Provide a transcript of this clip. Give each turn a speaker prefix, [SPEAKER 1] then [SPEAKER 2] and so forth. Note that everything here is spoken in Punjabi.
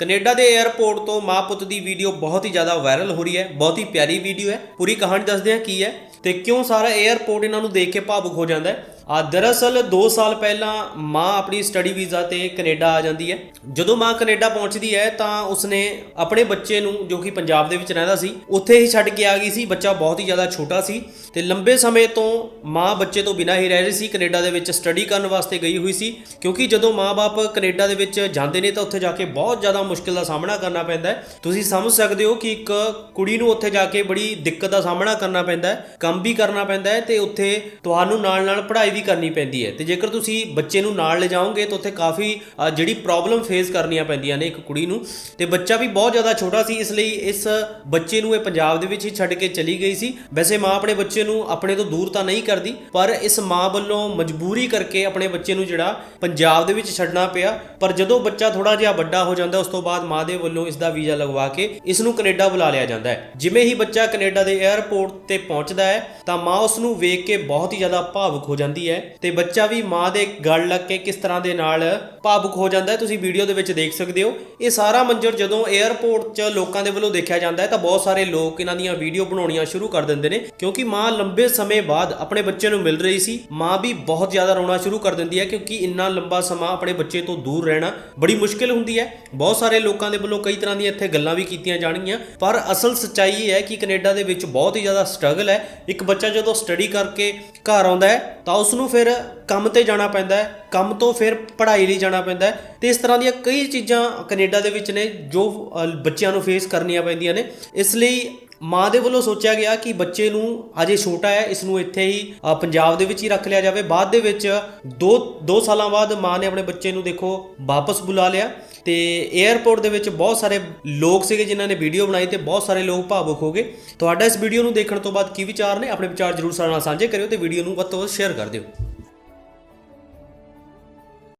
[SPEAKER 1] ਕੈਨੇਡਾ ਦੇ 에ਅਰਪੋਰਟ ਤੋਂ ਮਾਂ ਪੁੱਤ ਦੀ ਵੀਡੀਓ ਬਹੁਤ ਹੀ ਜ਼ਿਆਦਾ ਵਾਇਰਲ ਹੋ ਰਹੀ ਹੈ, ਬਹੁਤ ਹੀ ਪਿਆਰੀ ਵੀਡੀਓ ਹੈ। ਪੂਰੀ ਕਹਾਣੀ ਦੱਸਦੇ ਹਾਂ ਕੀ ਹੈ। ਤੇ ਕਿਉਂ ਸਾਰਾ 에ਅਰਪੋਰਟ ਇਹਨਾਂ ਨੂੰ ਦੇਖ ਕੇ ਭਾਵੁਕ ਹੋ ਜਾਂਦਾ ਹੈ? ਆ ਦਰਅਸਲ 2 ਸਾਲ ਪਹਿਲਾਂ ਮਾਂ ਆਪਣੀ ਸਟੱਡੀ ਵੀਜ਼ਾ ਤੇ ਕੈਨੇਡਾ ਆ ਜਾਂਦੀ ਹੈ। ਜਦੋਂ ਮਾਂ ਕੈਨੇਡਾ ਪਹੁੰਚਦੀ ਹੈ ਤਾਂ ਉਸਨੇ ਆਪਣੇ ਬੱਚੇ ਨੂੰ, ਜੋ ਕਿ ਪੰਜਾਬ ਦੇ ਵਿੱਚ ਰਹਿੰਦਾ ਸੀ, ਉੱਥੇ ਹੀ ਛੱਡ ਕੇ ਆ ਗਈ ਸੀ। ਬੱਚਾ ਬਹੁਤ ਹੀ ਜ਼ਿਆਦਾ ਛੋਟਾ ਸੀ ਤੇ ਲੰਬੇ ਸਮੇਂ ਤੋਂ ਮਾਂ ਬੱਚੇ ਤੋਂ ਬਿਨਾਂ ਹੀ ਰਹਿ ਰਹੀ ਸੀ। ਕੈਨੇਡਾ ਦੇ ਵਿੱਚ ਸਟੱਡੀ ਕਰਨ ਵਾਸਤੇ ਗਈ ਹੋਈ ਸੀ। ਕਿਉਂਕਿ ਜਦੋਂ ਮਾਂ-ਬਾਪ ਕੈਨੇਡਾ ਦੇ ਵਿੱਚ ਜਾਂਦੇ ਨੇ ਤਾਂ ਉੱਥੇ ਜਾ ਕੇ ਬਹੁਤ ਜ਼ਿਆਦਾ ਮੁਸ਼ਕਿਲ ਦਾ ਸਾਹਮਣਾ ਕਰਨਾ ਪੈਂਦਾ ਹੈ। ਤੁਸੀਂ ਸਮਝ ਸਕਦੇ ਹੋ ਕਿ ਇੱਕ ਕੁੜੀ ਨੂੰ ਉੱਥੇ ਜਾ ਕੇ ਬੜੀ ਦਿੱਕਤ ਦਾ ਸਾਹਮਣਾ ਕਰਨਾ ਪੈਂਦਾ ਹੈ। ਕੰਮ ਵੀ ਕਰਨਾ ਪੈਂਦਾ ਹੈ ਤੇ ਉੱਥੇ ਤੁਹਾਨੂੰ ਨਾਲ-ਨਾਲ ਪੜ੍ਹਾਈ ਵੀ ਕਰਨੀ ਪੈਂਦੀ ਹੈ। ਤੇ ਜੇਕਰ ਤੁਸੀਂ ਬੱਚੇ ਨੂੰ ਨਾਲ ਲੈ ਜਾਓਗੇ ਤਾਂ ਉੱਥੇ ਕਾਫੀ ਜਿਹੜੀ ਪ੍ਰੋਬਲਮ ਫੇਸ ਕਰਨੀਆਂ ਪੈਂਦੀਆਂ ਨੇ ਇੱਕ ਕੁੜੀ ਨੂੰ। ਤੇ ਬੱਚਾ ਵੀ ਬਹੁਤ ਜ਼ਿਆਦਾ ਛੋਟਾ ਸੀ, ਇਸ ਲਈ ਇਸ ਬੱਚੇ ਨੂੰ ਇਹ ਪੰਜਾਬ ਦੇ ਵਿੱਚ ਹੀ ਛੱਡ ਕੇ ਚਲੀ ਗਈ ਸੀ। ਵੈਸੇ ਮਾਂ ਆਪਣੇ ਬੱਚੇ ਨੂੰ ਆਪਣੇ ਤੋਂ ਦੂਰ ਤਾਂ ਨਹੀਂ ਕਰਦੀ, ਪਰ ਇਸ ਮਾਂ ਵੱਲੋਂ ਮਜਬੂਰੀ ਕਰਕੇ ਆਪਣੇ ਬੱਚੇ ਨੂੰ ਜਿਹੜਾ ਪੰਜਾਬ ਦੇ ਵਿੱਚ ਛੱਡਣਾ ਪਿਆ। ਪਰ ਜਦੋਂ ਬੱਚਾ ਥੋੜਾ ਜਿਹਾ ਵੱਡਾ ਹੋ ਜਾਂਦਾ, ਉਸ ਤੋਂ ਬਾਅਦ ਮਾਂ ਦੇ ਵੱਲੋਂ ਇਸ ਦਾ ਵੀਜ਼ਾ ਲਗਵਾ ਕੇ ਇਸ ਨੂੰ ਕੈਨੇਡਾ ਬੁਲਾ ਲਿਆ ਜਾਂਦਾ ਹੈ। ਜਿਵੇਂ ਹੀ ਬੱਚਾ ਕੈਨੇਡਾ ਦੇ 에ਅਰਪੋਰਟ ਤੇ ਪਹੁੰਚਦਾ ਹੈ ਤਾਂ ਮਾਂ ਉਸ ਨੂੰ ਵੇਖ ਕੇ ਬਹੁਤ ਹੀ ਜ਼ਿਆਦਾ ਭਾਵੁਕ ਹੋ ਜਾਂਦੀ ਹੈ ਤੇ ਬੱਚਾ ਵੀ ਮਾਂ ਦੇ ਗਲ ਲੱਗ ਕੇ ਕਿਸ ਤਰ੍ਹਾਂ ਦੇ ਨਾਲ ਭਾਵੁਕ ਹੋ ਜਾਂਦਾ ਹੈ, ਤੁਸੀਂ ਵੀਡੀਓ ਦੇ ਵਿੱਚ ਦੇਖ ਸਕਦੇ ਹੋ। ਇਹ ਸਾਰਾ ਮੰਜ਼ਰ ਜਦੋਂ 에ਅਰਪੋਰਟ 'ਚ ਲੋਕਾਂ ਦੇ ਵੱਲੋਂ ਦੇਖਿਆ ਜਾਂਦਾ ਹੈ, ਤਾਂ ਬਹੁਤ ਸਾਰੇ ਲੋਕ ਇਹਨਾਂ ਦੀਆਂ ਵੀਡੀਓ ਬਣਾਉਣੀਆਂ ਸ਼ੁਰੂ ਕਰ ਦਿੰਦੇ ਨੇ, ਕਿਉਂਕਿ ਮਾਂ ਲੰਬੇ ਸਮੇਂ ਬਾਅਦ ਆਪਣੇ ਬੱਚੇ ਨੂੰ ਮਿਲ ਰਹੀ ਸੀ। ਮਾਂ ਵੀ ਬਹੁਤ ਜ਼ਿਆਦਾ ਰੋਣਾ ਸ਼ੁਰੂ ਕਰ ਦਿੰਦੀ ਹੈ, ਕਿਉਂਕਿ ਇੰਨਾ ਲੰਬਾ ਸਮਾਂ ਆਪਣੇ ਬੱਚੇ ਤੋਂ ਦੂਰ ਰਹਿਣਾ ਬੜੀ ਮੁਸ਼ਕਿਲ ਹੁੰਦੀ ਹੈ। ਬਹੁਤ ਸਾਰੇ ਲੋਕਾਂ ਦੇ ਵੱਲੋਂ ਕਈ ਤਰ੍ਹਾਂ ਦੀਆਂ ਇੱਥੇ ਗੱਲਾਂ ਵੀ ਕੀਤੀਆਂ ਜਾਣਗੀਆਂ, ਪਰ ਅਸਲ ਸੱਚਾਈ ਇਹ ਹੈ ਕਿ ਕੈਨੇਡਾ ਦੇ ਵਿੱਚ ਬਹੁਤ ਹੀ ਜ਼ਿਆਦਾ ਸਟਰਗਲ ਹੈ। ਇੱਕ ਬੱਚਾ ਜਦੋਂ ਸਟੱਡੀ ਕਰਕੇ ਘਰ ਆਉਂਦਾ ਹੈ, ਤਾਂ ਉਸ ਨੂੰ ਫਿਰ ਕੰਮ ਤੇ ਜਾਣਾ ਪੈਂਦਾ ਹੈ, ਕੰਮ ਤੋਂ ਫਿਰ ਪੜ੍ਹਾਈ ਲਈ ਜਾਣਾ ਪੈਂਦਾ ਹੈ, ਤੇ ਇਸ ਤਰ੍ਹਾਂ ਦੀਆਂ ਕਈ ਚੀਜ਼ਾਂ ਕੈਨੇਡਾ ਦੇ ਵਿੱਚ ਨੇ ਜੋ ਬੱਚਿਆਂ ਨੂੰ ਫੇਸ ਕਰਨੀਆਂ ਪੈਂਦੀਆਂ ਨੇ। ਇਸ ਲਈ ਮਾਂ ਦੇ ਵੱਲੋਂ ਸੋਚਿਆ ਗਿਆ ਕਿ ਬੱਚੇ ਨੂੰ ਅਜੇ ਛੋਟਾ ਹੈ, ਇਸ ਨੂੰ ਇੱਥੇ ਹੀ ਪੰਜਾਬ ਦੇ ਵਿੱਚ ਹੀ ਰੱਖ ਲਿਆ ਜਾਵੇ। ਬਾਅਦ ਦੇ ਵਿੱਚ 2 2 ਸਾਲਾਂ ਬਾਅਦ ਮਾਂ ਨੇ ਆਪਣੇ ਬੱਚੇ ਨੂੰ ਦੇਖੋ ਵਾਪਸ ਬੁਲਾ ਲਿਆ। ਤੇ 에ਅਰਪੋਰਟ ਦੇ ਵਿੱਚ ਬਹੁਤ ਸਾਰੇ ਲੋਕ ਸੀਗੇ ਜਿਨ੍ਹਾਂ ਨੇ ਵੀਡੀਓ ਬਣਾਈ ਤੇ ਬਹੁਤ ਸਾਰੇ ਲੋਕ ਭਾਵੁਕ ਹੋ ਗਏ। ਤੁਹਾਡਾ ਇਸ ਵੀਡੀਓ ਨੂੰ ਦੇਖਣ ਤੋਂ ਬਾਅਦ ਕੀ ਵਿਚਾਰ ਨੇ? ਆਪਣੇ ਵਿਚਾਰ ਜਰੂਰ ਸਾਡੇ ਨਾਲ ਸਾਂਝੇ ਕਰਿਓ ਤੇ ਵੀਡੀਓ ਨੂੰ ਵੱਧ ਤੋਂ ਵੱਧ ਸ਼ੇਅਰ ਕਰ ਦਿਓ।